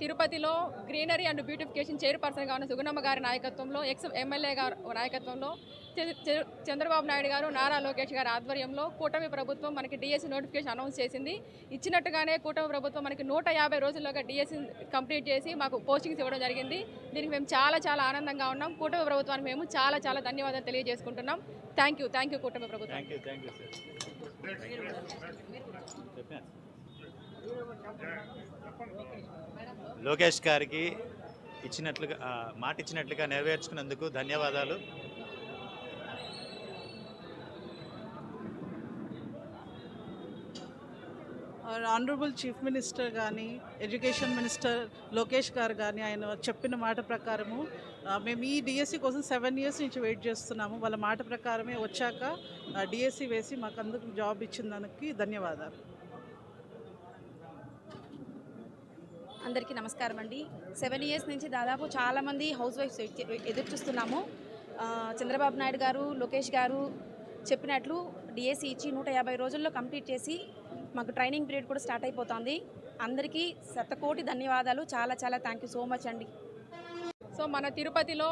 తిరుపతిలో greenery and beautification చైర్పర్సన్గా ఉన్న సుగుణమ్మ గారి నాయకత్వంలో ఎక్స్ ఎమ్మెల్యే గారు నాయకత్వంలో చంద్రబాబు నాయుడు గారు నారా లోకేష్ గారి ఆధ్వర్యంలో కూటమి ప్రభుత్వం మనకి డిఎస్సి నోటిఫికేషన్ అనౌన్స్ చేసింది. ఇచ్చినట్టుగానే కూటమి ప్రభుత్వం మనకి నూట యాభై రోజుల్లోగా డిఎస్సి కంప్లీట్ చేసి మాకు పోస్టింగ్స్ ఇవ్వడం జరిగింది. దీనికి మేము చాలా చాలా ఆనందంగా ఉన్నాం. కూటమి ప్రభుత్వానికి మేము చాలా చాలా ధన్యవాదాలు తెలియజేసుకుంటున్నాం. థ్యాంక్ యూ థ్యాంక్ యూ కూటమి ప్రభుత్వం thank you thank you sir Lokesh గారికి ఇచ్చినట్లుగా మాట ఇచ్చినట్లుగా నెరవేర్చుకున్నందుకు ధన్యవాదాలు. ఆనరబుల్ చీఫ్ మినిస్టర్ కానీ ఎడ్యుకేషన్ మినిస్టర్ లోకేష్ గారు కానీ ఆయన చెప్పిన మాట ప్రకారము మేము ఈ డిఎస్సి కోసం సెవెన్ ఇయర్స్ నుంచి వెయిట్ చేస్తున్నాము. వాళ్ళ మాట ప్రకారమే వచ్చాక డిఎస్సి వేసి మాకు అందుకు జాబ్ ఇచ్చిన దానికి ధన్యవాదాలు. అందరికీ నమస్కారం అండి. సెవెన్ ఇయర్స్ నుంచి దాదాపు చాలామంది హౌస్ వైఫ్స్ ఎదురు చూస్తున్నాము చంద్రబాబు నాయుడు గారు లోకేష్ గారు చెప్పినట్లు డిఎస్సి ఇచ్చి నూట యాభై రోజుల్లో కంప్లీట్ చేసి మాకు ట్రైనింగ్ పీరియడ్ కూడా స్టార్ట్ అయిపోతుంది. అందరికీ శతకోటి ధన్యవాదాలు. చాలా చాలా థ్యాంక్ యూ సో మచ్ అండి. సో మన తిరుపతిలో